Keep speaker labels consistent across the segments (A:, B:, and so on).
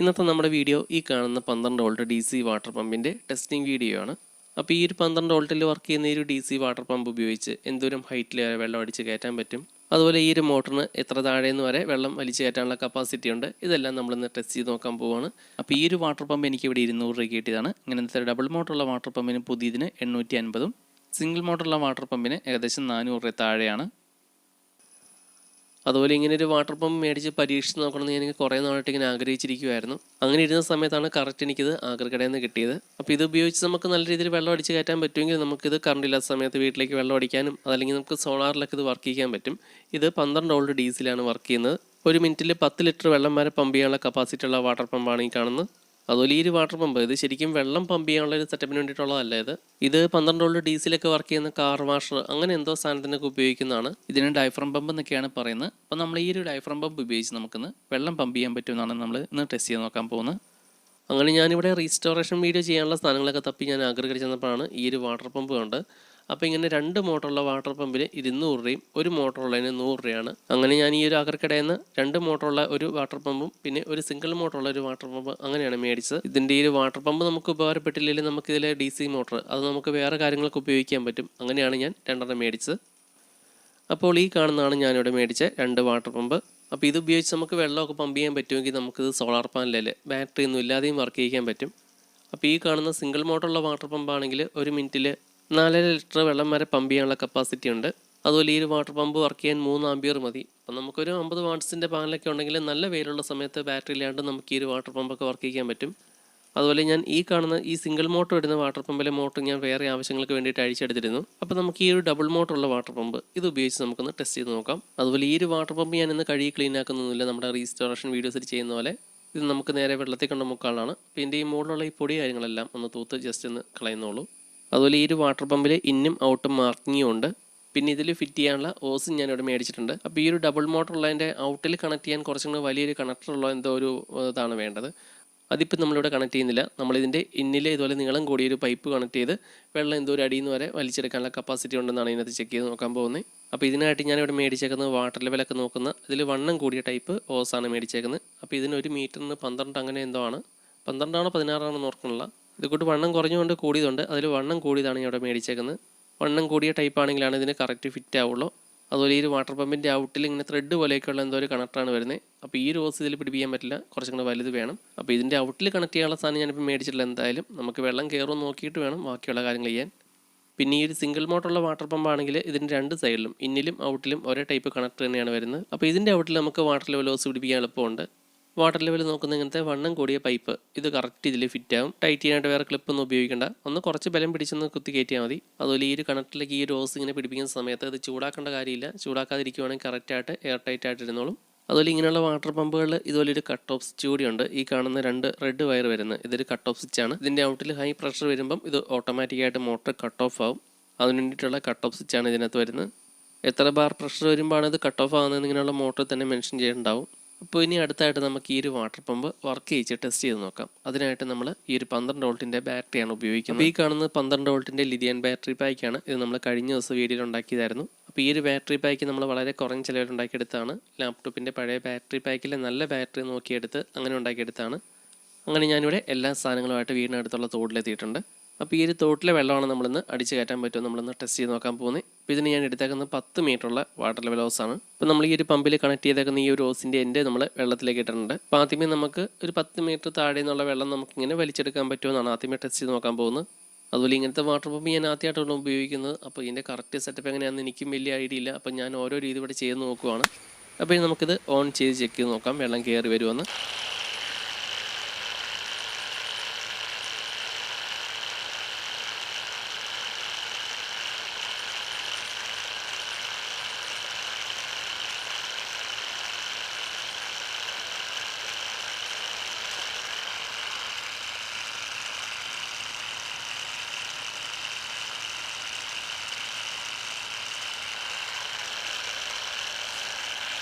A: ഇന്നത്തെ നമ്മുടെ വീഡിയോ ഈ കാണുന്ന പന്ത്രണ്ട് വോൾട്ട് ഡി സി വാട്ടർ പമ്പിന്റെ ടെസ്റ്റിംഗ് വീഡിയോ ആണ്. അപ്പോൾ ഈ ഒരു പന്ത്രണ്ട് വോൾട്ടിൽ വർക്ക് ചെയ്യുന്ന ഈ ഒരു ഡി സി വാട്ടർ പമ്പ് ഉപയോഗിച്ച് എന്തോരം ഹൈറ്റിൽ വെള്ളം അടിച്ച് കയറ്റാൻ പറ്റും? അതുപോലെ ഈ ഒരു മോട്ടറിന് എത്ര താഴേന്ന് വരെ വെള്ളം വലിച്ചു കയറ്റാനുള്ള കപ്പാസിറ്റി ഉണ്ട്? ഇതെല്ലാം നമ്മളിന്ന് ടെസ്റ്റ് ചെയ്ത് നോക്കാൻ പോവുകയാണ്
B: അപ്പോൾ ഈ ഒരു വാട്ടർ പമ്പ് എനിക്ക് ഇവിടെ ഇരുന്നൂറ് രൂപ കിട്ടിയതാണ്. ഇങ്ങനത്തെ ഡബിൾ മോട്ടറുള്ള വാട്ടർ പമ്പിന് പുതിയതിന് എണ്ണൂറ്റി അൻപതും സിംഗിൾ മോട്ടറുള്ള വാട്ടർ പമ്പിന് ഏകദേശം നാനൂറ് രൂപ താഴെയാണ്.
A: അതുപോലെ ഇങ്ങനെ ഒരു വാട്ടർ പമ്പ് മേടിച്ച് പരീക്ഷിച്ച് നോക്കണമെന്ന് ഞാൻ കുറേ നാളായിട്ട് ഇങ്ങനെ ആഗ്രഹിച്ചിരിക്കുമായിരുന്നു അങ്ങനെ ഇരുന്ന സമയത്താണ് കറക്റ്റ് എനിക്കിത് ആഗ്രഹക്കടയിൽ നിന്ന് കിട്ടിയത്. അപ്പോൾ ഇത് ഉപയോഗിച്ച് നമുക്ക് നല്ല രീതിയിൽ വെള്ളം അടിച്ച് കയറ്റാൻ പറ്റുമെങ്കിൽ നമുക്കിത് കറണ്ട് ഇല്ലാത്ത സമയത്ത് വീട്ടിലേക്ക് വെള്ളം അടിക്കാനും അതല്ലെങ്കിൽ നമുക്ക് സോളാറിലൊക്കെ ഇത് വർക്ക് ചെയ്യാൻ പറ്റും. ഇത് പന്ത്രണ്ട് വോൾട്ട് ഡീസിലാണ് വർക്ക് ചെയ്യുന്നത്. ഒരു മിനിറ്റിൽ പത്ത് ലിറ്റർ വെള്ളം വരെ പമ്പ് ചെയ്യാനുള്ള കപ്പാസിറ്റി ഉള്ള വാട്ടർ പമ്പാണ് ഈ കാണുന്നത്. അതുപോലെ ഈ ഒരു വാട്ടർ പമ്പ് ഇത് ശരിക്കും വെള്ളം പമ്പ് ചെയ്യാനുള്ള ഒരു സെറ്റപ്പിന് വേണ്ടിയിട്ടുള്ളതല്ല ഇത്. ഇത് പന്ത്രണ്ട് വോൾട്ട് ഡീസലൊക്കെ വർക്ക് ചെയ്യുന്ന കാർ വാഷർ അങ്ങനെ എന്തോ സാധനത്തിനൊക്കെ ഉപയോഗിക്കുന്നതാണ്.
B: ഇതിന് ഡൈഫ്രം പമ്പ് എന്നൊക്കെയാണ് പറയുന്നത്. അപ്പോൾ നമ്മൾ ഈ ഒരു ഡൈഫ്രം പമ്പ് ഉപയോഗിച്ച് നമുക്കിന്ന് വെള്ളം പമ്പ് ചെയ്യാൻ പറ്റുമെന്നാണ് നമ്മൾ ഇന്ന് ടെസ്റ്റ് ചെയ്ത് നോക്കാൻ പോകുന്നത്.
A: അങ്ങനെ ഞാനിവിടെ റീസ്റ്റോറേഷൻ വീഡിയോ ചെയ്യാനുള്ള സാധനങ്ങളൊക്കെ തപ്പി ഞാൻ ആഗ്രഹിച്ചപ്പോഴാണ് ഈ ഒരു വാട്ടർ പമ്പ് കണ്ട് അപ്പോൾ ഇങ്ങനെ രണ്ട് മോട്ടറുള്ള വാട്ടർ പമ്പിൽ ഇരുന്നൂറ് രൂപയും ഒരു മോട്ടറുള്ളതിന് നൂറ് രൂപയാണ് അങ്ങനെ ഞാൻ ഈ ഒരു അകർക്കടയിൽ നിന്ന് രണ്ട് മോട്ടറുള്ള ഒരു വാട്ടർ പമ്പും പിന്നെ ഒരു സിംഗിൾ മോട്ടറുള്ള ഒരു വാട്ടർ പമ്പ് അങ്ങനെയാണ് മേടിച്ചത്. ഇതിന്റെ ഈ ഒരു വാട്ടർ പമ്പ് നമുക്ക് ഉപകാരപ്പെട്ടില്ലെങ്കിൽ നമുക്ക് ഇതിലെ ഡി സി മോട്ടർ അത് നമുക്ക് വേറെ കാര്യങ്ങൾക്ക് ഉപയോഗിക്കാൻ പറ്റും. അങ്ങനെയാണ് ഞാൻ രണ്ടെണ്ണം മേടിച്ചത്. അപ്പോൾ ഈ കാണുന്നതാണ് ഞാനിവിടെ മേടിച്ച രണ്ട് വാട്ടർ പമ്പ്. അപ്പോൾ ഇത് ഉപയോഗിച്ച് നമുക്ക് വെള്ളമൊക്കെ പമ്പ് ചെയ്യാൻ പറ്റുമെങ്കിൽ നമുക്കിത് സോളാർ പാനലല്ലേ ബാറ്ററി ഒന്നും ഇല്ലാതെയും വർക്ക് ചെയ്യാൻ പറ്റും. അപ്പോൾ ഈ കാണുന്ന സിംഗിൾ മോട്ടറുള്ള വാട്ടർ പമ്പാണെങ്കിൽ ഒരു മിനിറ്റിൽ നാലര ലിറ്റർ വെള്ളം വരെ പമ്പ് ചെയ്യാനുള്ള കപ്പാസിറ്റി ഉണ്ട്. അതുപോലെ ഈ ഒരു വാട്ടർ പമ്പ് വർക്ക് ചെയ്യാൻ മൂന്ന് ആംബിയർ മതി. അപ്പം നമുക്കൊരു അമ്പത് വാട്ട്സിന്റെ പാനലൊക്കെ ഉണ്ടെങ്കിൽ നല്ല വെയിലുള്ള സമയത്ത് ബാറ്ററി ഇല്ലാണ്ട് നമുക്ക് ഈ ഒരു വാട്ടർ പമ്പൊക്കെ വർക്ക് ചെയ്യാൻ പറ്റും. അതുപോലെ ഞാൻ ഈ കാണുന്ന ഈ സിംഗിൾ മോട്ടർ ഇടുന്ന വാട്ടർ പമ്പിലെ മോട്ടർ ഞാൻ വേറെ ആവശ്യങ്ങൾക്ക് വേണ്ടിയിട്ട് അഴിച്ചെടുത്തിരുന്നു. അപ്പോൾ നമുക്ക് ഈ ഒരു ഡബിൾ മോട്ടറുള്ള വാട്ടർ പമ്പ് ഇത് ഉപയോഗിച്ച് നമുക്കൊന്ന് ടെസ്റ്റ് ചെയ്ത് നോക്കാം. അതുപോലെ ഈ ഒരു വാട്ടർ പമ്പ് ഞാൻ ഇന്ന് കഴുകി ക്ലീൻ ആക്കുന്നൊന്നുമില്ല. നമ്മുടെ റീസ്റ്റോറേഷൻ വീഡിയോസിൽ ചെയ്യുന്ന പോലെ. ഇത് നമുക്ക് നേരെ വെള്ളത്തിൽ കണ്ട മുക്കാളാണ്. പിന്നെ ഈ മുകളിലുള്ള ഈ പൊടി കാര്യങ്ങളെല്ലാം ഒന്ന് തൂത്ത് ജസ്റ്റ് ഒന്ന് കളയുന്നുള്ളൂ അതുപോലെ ഈ ഒരു വാട്ടർ പമ്പിൽ ഇന്നും ഔട്ടും മാർക്കിങ്ങും ഉണ്ട്. പിന്നെ ഇതിൽ ഫിറ്റ് ചെയ്യാനുള്ള ഓസും ഞാൻ ഇവിടെ മേടിച്ചിട്ടുണ്ട്. അപ്പോൾ ഈ ഒരു ഡബിൾ മോട്ടർ ഉള്ളതിന്റെ ഔട്ടിൽ കണക്ട് ചെയ്യാൻ കുറച്ചും കൂടി വലിയൊരു കണക്ടറുള്ള എന്തോ ഒരു ഇതാണ് വേണ്ടത്. അതിപ്പോൾ നമ്മളിവിടെ കണക്ട് ചെയ്യുന്നില്ല. നമ്മളിതിന്റെ ഇന്നിലെ ഇതുപോലെ നീളം കൂടിയൊരു പൈപ്പ് കണക്ട് ചെയ്ത് വെള്ളം എന്തോ ഒരു അടിയിൽ നിന്ന് വരെ വലിച്ചെടുക്കാനുള്ള കപ്പാസിറ്റി ഉണ്ടെന്നാണ് ഇതിനകത്ത് ചെക്ക് ചെയ്ത് നോക്കാൻ പോകുന്നത്. അപ്പോൾ ഇതിനായിട്ട് ഞാനിവിടെ മേടിച്ചേക്കുന്നത് വാട്ടർ ലെവലൊക്കെ നോക്കുന്ന ഇതിൽ വണ്ണം കൂടിയ ടൈപ്പ് ഓസാണ് മേടിച്ചേക്കുന്നത്. അപ്പോൾ ഇതിന് ഒരു മീറ്ററിന് പന്ത്രണ്ട് അങ്ങനെ എന്തോ ആണ്. പന്ത്രണ്ടാണോ പതിനാറാണോ നോക്കണില്ല ഇത് കൂട്ട് വണ്ണം കുറഞ്ഞുകൊണ്ട് കൂടിയതുണ്ട്. അതിൽ വണ്ണം കൂടിയതാണ് ഞാൻ ഇവിടെ മേടിച്ചേക്കുന്നത്. വണ്ണം കൂടിയ ടൈപ്പ് ആണെങ്കിലാണ് ഇതിന് കറക്റ്റ് ഫിറ്റ് ആവുള്ളൂ. അതുപോലെ ഈ ഒരു വാട്ടർ പമ്പിന്റെ ഔട്ടിൽ ഇങ്ങനെ ത്രെഡ് പോലെയൊക്കെയുള്ള എന്തോ ഒരു കണക്ടറാണ് വരുന്നത്. അപ്പോൾ ഈ റോസ് ഓസ് ഇതിൽ പിടിപ്പിക്കാൻ പറ്റില്ല. കുറച്ചും കൂടെ വലുത് വേണം. അപ്പോൾ ഇതിന്റെ ഔട്ടിൽ കണക്ട് ചെയ്യാനുള്ള സാധനം ഞാനിപ്പോൾ മേടിച്ചിട്ടില്ല എന്തായാലും നമുക്ക് വെള്ളം കയറുമെന്ന് നോക്കിയിട്ട് വേണം ബാക്കിയുള്ള കാര്യങ്ങൾ ചെയ്യാൻ. പിന്നെ ഈ ഒരു സിംഗിൾ മോട്ടറുള്ള വാട്ടർ പമ്പ് ആണെങ്കിൽ ഇതിന്റെ രണ്ട് സൈഡിലും ഇന്നിലും ഔട്ടിലും ഒരേ ടൈപ്പ് കണക്ടർ തന്നെയാണ് വരുന്നത്. അപ്പോൾ ഇതിന്റെ ഔട്ടിൽ നമുക്ക് വാട്ടർ ലെവൽ ഓസ് പിടിപ്പിക്കാൻ എളുപ്പമുണ്ട്. വാട്ടർ ലെവൽ നോക്കുന്ന ഇങ്ങനത്തെ വണ്ണം കൂടിയ പൈപ്പ് ഇത് കറക്റ്റ് ഇതിൽ ഫിറ്റ് ആവും. ടൈറ്റ് ചെയ്യാനായിട്ട് വേറെ ക്ലിപ്പൊന്നും ഉപയോഗിക്കേണ്ട. ഒന്ന് കുറച്ച് ബലം പിടിച്ചൊന്ന് കുത്തി കയറ്റിയാൽ മതി. അതുപോലെ ഈ ഒരു കണക്റ്റിലേക്ക് ഈ ഒരു ഇങ്ങനെ പിടിപ്പിക്കുന്ന സമയത്ത് അത് ചൂടാക്കേണ്ട കാര്യമില്ല. ചൂടാക്കാതിരിക്കുവാണെങ്കിൽ കറക്റ്റായിട്ട് എയർ ടൈറ്റ് ആയിട്ട് ഇരുന്നോളും. അതുപോലെ ഇങ്ങനെയുള്ള വാട്ടർ പമ്പുകളിൽ ഇതുപോലെ ഒരു കട്ട് ഓഫ് സ്വിച്ച് കൂടിയുണ്ട് ഈ കാണുന്ന രണ്ട് റെഡ് വയർ വരുന്നത് ഇതൊരു കട്ട് ഓഫ് സ്വിച്ച് ആണ്. ഇതിന്റെ ഔട്ടിൽ ഹൈ പ്രഷർ വരുമ്പം ഇത് ഓട്ടോമാറ്റിക്കായിട്ട് മോട്ടർ കട്ട് ഓഫ് ആവും. അതിന് വേണ്ടിയിട്ടുള്ള കട്ട് ഓഫ് സ്വിച്ച് ആണ് ഇതിനകത്ത് വരുന്നത്. എത്ര ബാർ പ്രഷർ വരുമ്പോഴാണ് ഇത് കട്ട് ഓഫ് ആകുന്നത് ഇങ്ങനെയുള്ള മോട്ടർ തന്നെ മെൻഷൻ ചെയ്തിട്ടുണ്ടാവും അപ്പോൾ ഇനി അടുത്തായിട്ട് നമുക്ക് ഈ ഒരു വാട്ടർ പമ്പ് വർക്ക് ചെയ്യിച്ച് ടെസ്റ്റ് ചെയ്ത് നോക്കാം. അതിനായിട്ട് നമ്മൾ ഈ ഒരു പന്ത്രണ്ട് വോൾട്ടിന്റെ ബാറ്ററിയാണ് ഉപയോഗിക്കുന്നത്. ഈ കാണുന്നത് പന്ത്രണ്ട് വോൾട്ടിന്റെ ലിഥിയൻ ബാറ്ററി പാക്കാണ് ഇത് നമ്മൾ കഴിഞ്ഞ ദിവസം വീഡിയോയിൽ ഉണ്ടാക്കിയതായിരുന്നു. അപ്പോൾ ഈ ഒരു ബാറ്ററി പാക്ക് നമ്മൾ വളരെ കുറഞ്ഞ ചിലവിൽ ഉണ്ടാക്കിയെടുത്താണ് ലാപ്ടോപ്പിന്റെ പഴയ ബാറ്ററി പാക്കിലെ നല്ല ബാറ്ററി നോക്കിയെടുത്ത് അങ്ങനെ ഉണ്ടാക്കിയെടുത്താണ് അങ്ങനെ ഞാനിവിടെ എല്ലാ സാധനങ്ങളുമായിട്ട് വീടിനടുത്തുള്ള തോട്ടിലെത്തിയിട്ടുണ്ട് അപ്പോൾ ഈ ഒരു തോട്ടിലെ വെള്ളമാണ് നമ്മളിന്ന് അടിച്ച് കയറ്റാൻ പറ്റുമോ നമ്മളിന്ന് ടെസ്റ്റ് ചെയ്ത് നോക്കാൻ പോകുന്നത്. അപ്പോൾ ഇതിന് ഞാൻ എടുത്തേക്കുന്നത് പത്ത് മീറ്ററുള്ള വാട്ടർ ലെവൽ ഹോസാണ് അപ്പോൾ നമ്മൾ ഈ ഒരു പമ്പിൽ കണക്ട് ചെയ്തേക്കുന്ന ഈ ഒരു ഹോസിന്റെ എന്റെ നമ്മൾ വെള്ളത്തിലേക്ക് ഇട്ടിട്ടുണ്ട്. അപ്പോൾ ആദ്യമേ നമുക്ക് ഒരു പത്ത് മീറ്റർ താഴെ നിന്നുള്ള വെള്ളം നമുക്ക് ഇങ്ങനെ വലിച്ചെടുക്കാൻ പറ്റുമെന്നാണ് ആദ്യമേ ടെസ്റ്റ് ചെയ്ത് നോക്കാൻ പോകുന്നത്. അതുപോലെ ഇങ്ങനത്തെ വാട്ടർ പമ്പ് ഞാൻ ആദ്യമായിട്ടാണ് ഉപയോഗിക്കുന്നത്. അപ്പോൾ ഇതിന്റെ കറക്റ്റ് സെറ്റപ്പ് എങ്ങനെയാണെന്ന് എനിക്കും വലിയ ഐഡിയ ഇല്ല. അപ്പോൾ ഞാൻ ഓരോ രീതി ഇവിടെ ചെയ്ത് നോക്കുവാണ്. അപ്പോൾ നമുക്കിത് ഓൺ ചെയ്ത് ചെക്ക് ചെയ്ത് നോക്കാം. വെള്ളം കയറി വരുമെന്ന്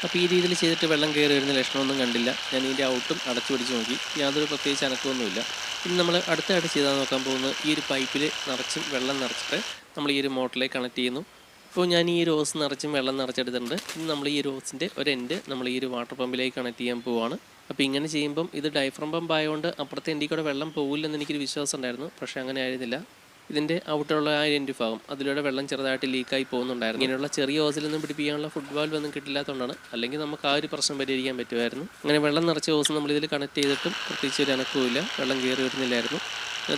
A: അപ്പോൾ ഈ രീതിയിൽ ചെയ്തിട്ട് വെള്ളം കയറി വരുന്ന ലക്ഷണമൊന്നും കണ്ടില്ല. ഞാൻ ഇതിന്റെ ഔട്ടും അടച്ചു പിടിച്ച് നോക്കി. യാതൊരു പ്രത്യേകിച്ച് അനക്കമൊന്നുമില്ല. ഇനി നമ്മൾ അടുത്തായിട്ട് ചെയ്താൽ നോക്കാൻ പോകുന്നത് ഈ ഒരു പൈപ്പിൽ നിറച്ചും വെള്ളം നിറച്ചിട്ട് നമ്മൾ ഈ ഒരു മോട്ടറിലേക്ക് കണക്ട് ചെയ്യുന്നു. ഇപ്പോൾ ഞാൻ ഈ ഓസ് നിറച്ചും വെള്ളം നിറച്ചെടുത്തിട്ടുണ്ട്. ഇനി നമ്മൾ ഈ റോസിന്റെ ഒരു എൻഡ് നമ്മൾ ഈ ഒരു വാട്ടർ പമ്പിലേക്ക് കണക്ട് ചെയ്യാൻ പോവാണ്. അപ്പോൾ ഇങ്ങനെ ചെയ്യുമ്പം ഇത് ഡൈഫ്രം പമ്പ് ആയതുകൊണ്ട് അപ്പുറത്തെ എന്റെ കൂടെ വെള്ളം പോകില്ലെന്ന് എനിക്കൊരു വിശ്വാസം ഉണ്ടായിരുന്നു. പക്ഷേ അങ്ങനെ ആയിരുന്നില്ല. ഇതിന്റെ ഔട്ടുള്ള ആ എന്റെ ഭാഗം അതിലൂടെ വെള്ളം ചെറുതായിട്ട് ലീക്കായി പോകുന്നുണ്ടായിരുന്നു. ഇങ്ങനെയുള്ള ചെറിയ ഓസിലൊന്നും പിടിപ്പിക്കാനുള്ള ഫുട്ബോൾ ഒന്നും കിട്ടില്ലാത്തതുകൊണ്ടാണ് അല്ലെങ്കിൽ നമുക്ക് ആ ഒരു പ്രശ്നം പരിഹരിക്കാൻ പറ്റുമായിരുന്നു. അങ്ങനെ വെള്ളം നിറച്ച ഓസ് നമ്മൾ ഇതിൽ കണക്ട് ചെയ്തിട്ടും പ്രത്യേകിച്ച് ഒരു അനക്കവുമില്ല. വെള്ളം കയറി വരുന്നില്ലായിരുന്നു.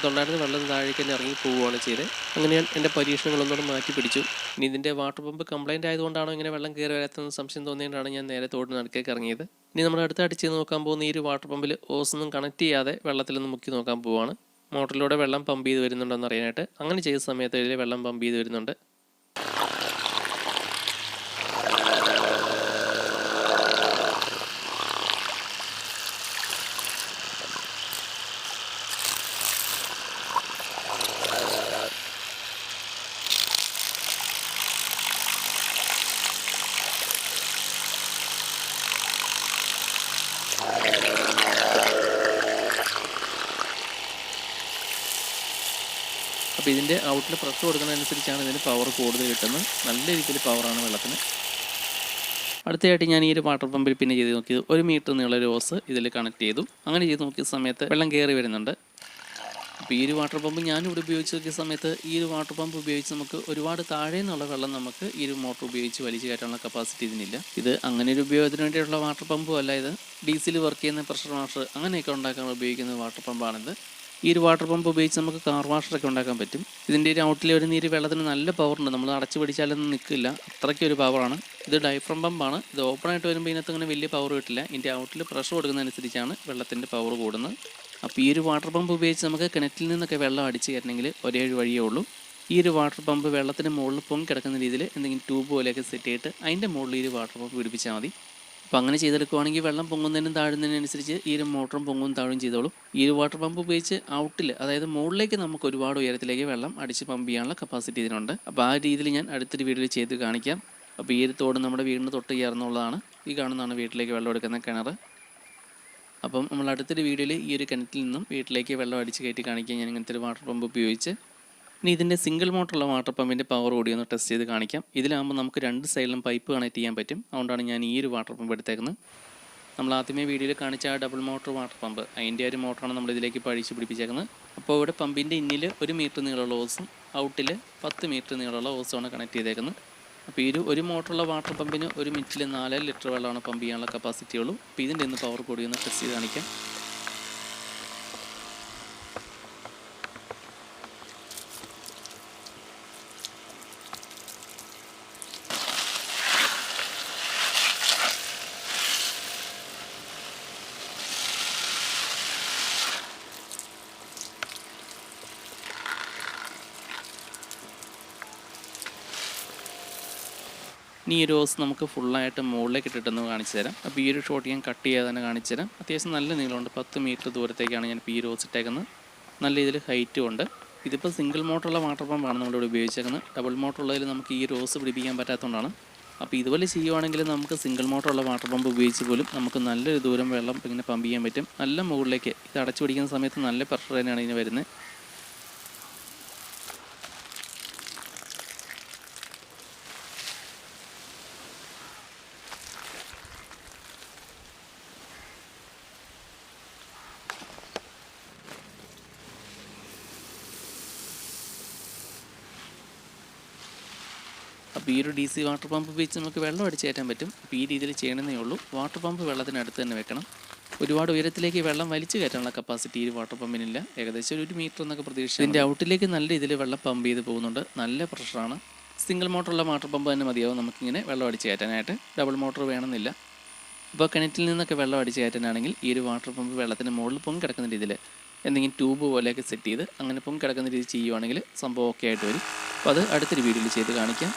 A: തൊണ്ടായിരുന്നു വെള്ളം താഴേക്ക് തന്നെ ഇറങ്ങി പോവുകയാണ് ചെയ്തത്. അങ്ങനെ ഞാൻ എന്റെ പരീക്ഷണങ്ങളൊന്നുകൂടെ മാറ്റി പിടിച്ചു. ഇനി ഇതിന്റെ വാട്ടർ പമ്പ് കംപ്ലൈന്റ് ആയതുകൊണ്ടാണോ ഇങ്ങനെ വെള്ളം കയറി വരാത്തതെന്ന് സംശയം തോന്നിയതുകൊണ്ടാണ് ഞാൻ നേരെ തോട് നടക്കേക്ക് ഇറങ്ങിയത്. ഇനി നമ്മൾ അടുത്ത അടിച്ച് നോക്കാൻ പോകുന്ന ഈ ഒരു വാട്ടർ പമ്പിൽ ഓസൊന്നും കണക്ട് ചെയ്യാതെ വെള്ളത്തിലൊന്ന് മുക്കി നോക്കാൻ പോവാണ് മോട്ടറിലൂടെ വെള്ളം പമ്പ് ചെയ്ത് വരുന്നുണ്ടെന്ന് അറിയാനായിട്ട്. അങ്ങനെ ചെയ്ത സമയത്ത് ഇതിൽ വെള്ളം പമ്പ് ചെയ്ത് വരുന്നുണ്ട്. അപ്പോൾ ഇതിന്റെ ഔട്ടിൽ പ്രഷർ കൊടുക്കുന്നതനുസരിച്ചാണ് ഇതിന് പവർ കൂടുതൽ കിട്ടുന്നത്. നല്ല രീതിയിൽ പവറാണ് വെള്ളത്തിന്. അടുത്തതായിട്ട് ഞാൻ ഈ ഒരു വാട്ടർ പമ്പിൽ പിന്നെ ചെയ്ത് നോക്കിയത് ഒരു മീറ്റർ നീള റോസ് ഇതിൽ കണക്ട് ചെയ്തു. അങ്ങനെ ചെയ്ത് നോക്കിയ സമയത്ത് വെള്ളം കയറി വരുന്നുണ്ട്. അപ്പോൾ ഈ ഒരു വാട്ടർ പമ്പ് ഞാനിവിടെ ഉപയോഗിച്ച് നോക്കിയ സമയത്ത് ഈ ഒരു വാട്ടർ പമ്പ് ഉപയോഗിച്ച് നമുക്ക് ഒരുപാട് താഴെ നിന്നുള്ള വെള്ളം നമുക്ക് ഈ ഒരു മോട്ടർ ഉപയോഗിച്ച് വലിച്ചു കയറ്റാനുള്ള കപ്പാസിറ്റി ഇതിനില്ല. ഇത് അങ്ങനെ ഒരു ഉപയോഗത്തിന് വേണ്ടിയിട്ടുള്ള വാട്ടർ പമ്പും അല്ല ഇത്. ഡീസൽ വർക്ക് ചെയ്യുന്ന പ്രഷർ വാഷർ അങ്ങനെയൊക്കെ ഉണ്ടാക്കാൻ ഉപയോഗിക്കുന്ന വാട്ടർ പമ്പാണിത് ഈ ഒരു വാട്ടർ പമ്പ് ഉപയോഗിച്ച് നമുക്ക് കാർ വാഷറൊക്കെ ഉണ്ടാക്കാൻ പറ്റും. ഇതിന്റെ ഒരു ഔട്ടിൽ ഒരു നീര് വെള്ളത്തിന് നല്ല പവറുണ്ട് നമ്മൾ അടച്ചു പിടിച്ചാലൊന്നും നിൽക്കില്ല. അത്രയ്ക്ക് ഒരു പവറാണ് ഇത് ഡൈഫ്രം പമ്പാണ് ഇത് ഓപ്പൺ ആയിട്ട് വരുമ്പോൾ ഇതിനകത്ത് അങ്ങനെ വലിയ പവർ കിട്ടില്ല. ഇതിന്റെ ഔട്ടിൽ പ്രഷർ കൊടുക്കുന്നതനുസരിച്ചാണ് വെള്ളത്തിന്റെ പവർ കൂടുന്നത്. അപ്പോൾ ഈ ഒരു വാട്ടർ പമ്പ് ഉപയോഗിച്ച് നമുക്ക് കിണറ്റിൽ നിന്നൊക്കെ വെള്ളം അടിച്ച് കയറണമെങ്കിൽ ഒരേ ഒരു വഴിയേ ഉള്ളൂ. ഈ ഒരു വാട്ടർ പമ്പ് വെള്ളത്തിന് മുകളിൽ പൊങ്ങി കിടക്കുന്ന രീതിയിൽ എന്തെങ്കിലും ട്യൂബ് പോലെയൊക്കെ സെറ്റ് ചെയ്തിട്ട് അതിന്റെ മുകളിൽ ഈ ഒരു വാട്ടർ പമ്പ് പിടിപ്പിച്ചാൽ മതി. അപ്പോൾ അങ്ങനെ ചെയ്തെടുക്കുവാണെങ്കിൽ വെള്ളം പൊങ്ങുന്നതിനും താഴുന്നതിനനുസരിച്ച് ഈ ഒരു മോട്ടറും പൊങ്ങും താഴും ചെയ്തോളും. ഈ ഒരു വാട്ടർ പമ്പ് ഉപയോഗിച്ച് ഔട്ടിൽ അതായത് മുകളിലേക്ക് നമുക്ക് ഒരുപാട് ഉയരത്തിലേക്ക് വെള്ളം അടിച്ച് പമ്പ് ചെയ്യാനുള്ള കപ്പാസിറ്റി ഇതിനുണ്ട്. അപ്പോൾ ആ രീതിയിൽ ഞാൻ അടുത്തൊരു വീഡിയോയിൽ ചെയ്ത് കാണിക്കാം. അപ്പോൾ ഈ ഒരു തോട് നമ്മുടെ വീടിന് തൊട്ട് ചേർന്നുള്ളതാണ്. ഈ കാണുന്നതാണ് വീട്ടിലേക്ക് വെള്ളം എടുക്കുന്ന കിണർ അപ്പം നമ്മൾ അടുത്തൊരു വീഡിയോയിൽ ഈ ഒരു കിണറ്റിൽ നിന്നും വീട്ടിലേക്ക് വെള്ളം അടിച്ച് കയറ്റി കാണിക്കാൻ ഞാൻ ഇങ്ങനത്തെ ഒരു വാട്ടർ പമ്പ് ഉപയോഗിച്ച് ഇനി ഇതിന്റെ സിംഗിൾ മോട്ടറുള്ള വാട്ടർ പമ്പിന്റെ പവർ ഓടി ഒന്ന് ടെസ്റ്റ് ചെയ്ത് കാണിക്കാം. ഇതിലാകുമ്പോൾ നമുക്ക് രണ്ട് സൈഡിലും പൈപ്പ് കണക്ട് ചെയ്യാൻ പറ്റും. അതുകൊണ്ടാണ് ഞാൻ ഈ ഒരു വാട്ടർ പമ്പ് എടുത്തേക്കുന്നത്. നമ്മൾ ആദ്യമേ വീഡിയോയിൽ കാണിച്ച ആ ഡബിൾ മോട്ടർ വാട്ടർ പമ്പ് അതിന്റെ ഒരു മോട്ടറാണ് നമ്മൾ ഇതിലേക്ക് പഴിച്ച് പിടിപ്പിച്ചേക്കുന്നത്. അപ്പോൾ ഇവിടെ പമ്പിന്റെ ഇന്നിൽ ഒരു മീറ്റർ നീളമുള്ള ഓസും ഔട്ടിൽ പത്ത് മീറ്റർ നീളമുള്ള ഓസുമാണ് കണക്ട് ചെയ്തേക്കുന്നത്. അപ്പോൾ ഈ ഒരു മോട്ടറുള്ള വാട്ടർ പമ്പിന് ഒരു മിനിറ്റിൽ നാല് ലിറ്റർ വെള്ളമാണ് പമ്പ് ചെയ്യാനുള്ള കപ്പാസിറ്റി ഉള്ളൂ. അപ്പോൾ ഇതിന്റെ ഒന്ന് പവർ കൂടി ഒന്ന് ടെസ്റ്റ് ചെയ്ത് കാണിക്കാം. ഇനി ഈ റോസ് നമുക്ക് ഫുള്ളായിട്ട് മുകളിലേക്ക് ഇട്ടിട്ടൊന്ന് കാണിച്ചു തരാം. അപ്പോൾ ഈ ഒരു ഷോട്ട് ഞാൻ കട്ട് ചെയ്യാതെ തന്നെ കാണിച്ചു തരാം. അത്യാവശ്യം നല്ല നീളമുണ്ട്. പത്ത് മീറ്റർ ദൂരത്തേക്കാണ് ഞാൻ ഈ റോസ് ഇട്ടേക്കുന്നത്. നല്ല രീതിയിൽ ഹൈറ്റും ഉണ്ട്. ഇതിപ്പോൾ സിംഗിൾ മോട്ടറുള്ള വാട്ടർ പമ്പാണ് നമ്മളിവിടെ ഉപയോഗിച്ചേക്കുന്നത്. ഡബിൾ മോട്ടർ ഉള്ളതിൽ നമുക്ക് ഈ റോസ് പിടിപ്പിക്കാൻ പറ്റാത്തതുകൊണ്ടാണ്. അപ്പോൾ ഇതുപോലെ ചെയ്യുവാണെങ്കിൽ നമുക്ക് സിംഗിൾ മോട്ടറുള്ള വാട്ടർ പമ്പ് ഉപയോഗിച്ച് പോലും നമുക്ക് നല്ലൊരു ദൂരം വെള്ളം ഇങ്ങനെ പമ്പ് ചെയ്യാൻ പറ്റും. നല്ല മുകളിലേക്ക് ഇത് അടച്ചു പിടിക്കുന്ന സമയത്ത് നല്ല പ്രഷർ തന്നെയാണ് ഇതിന് വരുന്നത്. അപ്പോൾ ഈ ഒരു ഡി സി വാട്ടർ പമ്പ് ഉപയോഗിച്ച് നമുക്ക് വെള്ളം അടിച്ച് കയറ്റാൻ പറ്റും. അപ്പോൾ ഈ രീതിയിൽ ചെയ്യണമെന്നേ ഉള്ളൂ. വാട്ടർ പമ്പ് വെള്ളത്തിനടുത്ത് തന്നെ വെക്കണം. ഒരുപാട് ഉയരത്തിലേക്ക് വെള്ളം വലിച്ചു കയറ്റാനുള്ള കപ്പാസിറ്റി ഈ വാട്ടർ പമ്പിനില്ല ഏകദേശം ഒരു മീറ്റർ എന്നൊക്കെ പ്രതീക്ഷിച്ചു ഇതിന്റെ ഔട്ടിലേക്ക് നല്ല രീതിയിൽ വെള്ളം പമ്പ് ചെയ്ത് പോകുന്നുണ്ട്. നല്ല പ്രഷറാണ് സിംഗിൾ മോട്ടറുള്ള വാട്ടർ പമ്പ് തന്നെ മതിയാവും നമുക്കിങ്ങനെ വെള്ളം അടിച്ച് കയറ്റാനായിട്ട്. ഡബിൾ മോട്ടർ വേണമെന്നില്ല. ഇപ്പോൾ കിണറ്റിൽ നിന്നൊക്കെ വെള്ളം അടിച്ച് കയറ്റാനാണെങ്കിൽ ഈ ഒരു വാട്ടർ പമ്പ് വെള്ളത്തിന് മുകളിൽ പൊങ്ങി കിടക്കുന്ന രീതിയിൽ എന്തെങ്കിലും ട്യൂബ് പോലെയൊക്കെ സെറ്റ് ചെയ്ത് അങ്ങനെ പൊങ്ങി കിടക്കുന്ന രീതിയിൽ ചെയ്യുവാണെങ്കിൽ സംഭവം ഓക്കെ ആയിട്ട് വരും. അപ്പോൾ അത് അടുത്തൊരു വീഡിയോയിൽ ചെയ്ത് കാണിക്കാം.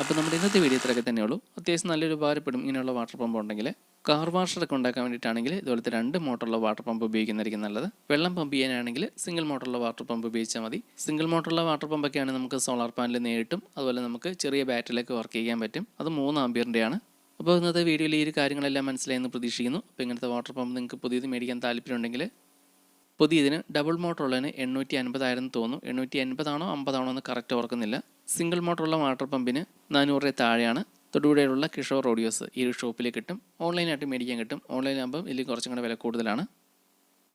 A: അപ്പോൾ നമ്മുടെ ഇന്നത്തെ വീഡിയോ ഇത്രയൊക്കെ തന്നെയുള്ളൂ. അത്യാവശ്യം നല്ലൊരു ഉപകാരപ്പെടും ഇങ്ങനെയുള്ള വാട്ടർ പമ്പ് ഉണ്ടെങ്കിൽ കാർ വാഷറൊക്കെ ഉണ്ടാക്കാൻ വേണ്ടിയിട്ടാണെങ്കിൽ ഇതുപോലത്തെ രണ്ട് മോട്ടറുള്ള വാട്ടർ പമ്പ് ഉപയോഗിക്കുന്നതായിരിക്കും നല്ലത്. വെള്ളം പമ്പ് ചെയ്യാനാണെങ്കിൽ സിംഗിൾ മോട്ടറുള്ള വാട്ടർ പമ്പ് ഉപയോഗിച്ചാൽ മതി. സിംഗിൾ മോട്ടറുള്ള വാട്ടർ പമ്പൊക്കെയാണ് നമുക്ക് സോളാർ പാനൽ നേരിട്ടും അതുപോലെ നമുക്ക് ചെറിയ ബാറ്ററിയിലൊക്കെ വർക്ക് ചെയ്യാൻ പറ്റും. അത് മൂന്ന് ആംബിയറിന്റെയാണ് അപ്പോൾ ഇന്നത്തെ വീഡിയോയിൽ ഈ ഒരു കാര്യങ്ങളെല്ലാം മനസ്സിലായെന്ന് പ്രതീക്ഷിക്കുന്നു. അപ്പോൾ ഇങ്ങനത്തെ വാട്ടർ പമ്പ് നിങ്ങൾക്ക് പുതിയത് മേടിക്കാൻ താല്പര്യമുണ്ടെങ്കിൽ പുതിയതിന് ഡബിൾ മോട്ടറുള്ളതിന് എണ്ണൂറ്റി അൻപതായിരം തോന്നുന്നു. എണ്ണൂറ്റി അൻപതാണോ അമ്പതാണോ എന്ന് കറക്റ്റ് ഓർക്കുന്നില്ല. സിംഗിൾ മോട്ടറുള്ള വാട്ടർ പമ്പിന് നാനൂറ് താഴെയാണ്. തൊടുപുഴയിലുള്ള കിഷോർ ഓഡിയോസ് ഈ ഒരു ഷോപ്പിൽ കിട്ടും. ഓൺലൈനായിട്ട് മേടിക്കാൻ കിട്ടും. ഓൺലൈനാകുമ്പോൾ ഇതിൽ കുറച്ചും കൂടെ വില കൂടുതലാണ്.